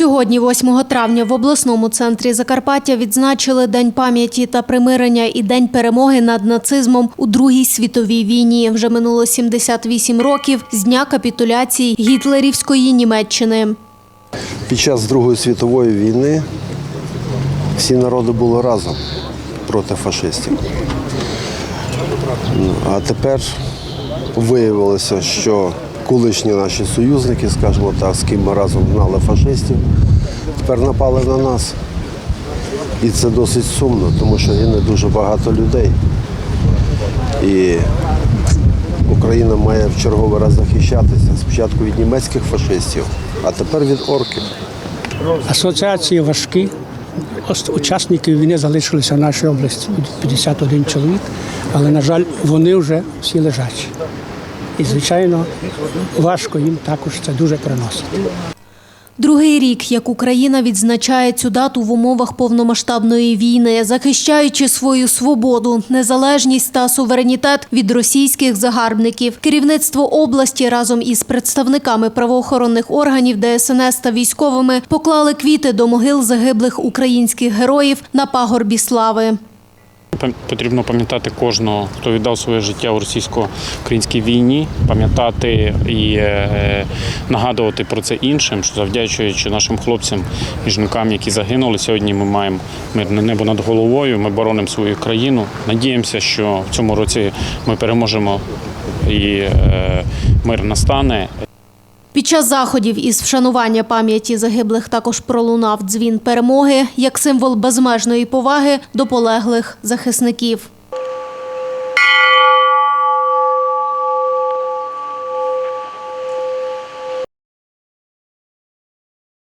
Сьогодні, 8 травня, в обласному центрі Закарпаття відзначили День пам'яті та примирення і День перемоги над нацизмом у Другій світовій війні. Вже минуло 78 років з дня капітуляції гітлерівської Німеччини. Під час Другої світової війни всі народи були разом проти фашистів. А тепер виявилося, що колишні наші союзники, скажімо так, з ким ми разом гнали фашистів, тепер напали на нас. І це досить сумно, тому що гине дуже багато людей. І Україна має в черговий раз захищатися спочатку від німецьких фашистів, а тепер від орків. Асоціації важкі. Учасників війни залишилися в нашій області 51 чоловік, але, на жаль, вони вже всі лежачі. І, звичайно, важко їм також це дуже приносить. Другий рік, як Україна відзначає цю дату в умовах повномасштабної війни, захищаючи свою свободу, незалежність та суверенітет від російських загарбників. Керівництво області разом із представниками правоохоронних органів ДСНС та військовими поклали квіти до могил загиблих українських героїв на пагорбі слави. Потрібно пам'ятати кожного, хто віддав своє життя у російсько-українській війні, пам'ятати і е, нагадувати про це іншим, що завдячуючи нашим хлопцям і жінкам, які загинули. Сьогодні ми маємо мирне небо над головою. Ми боронимо свою країну. Надіємося, що в цьому році ми переможемо і е, мир настане. Під час заходів із вшанування пам'яті загиблих також пролунав дзвін перемоги як символ безмежної поваги до полеглих захисників.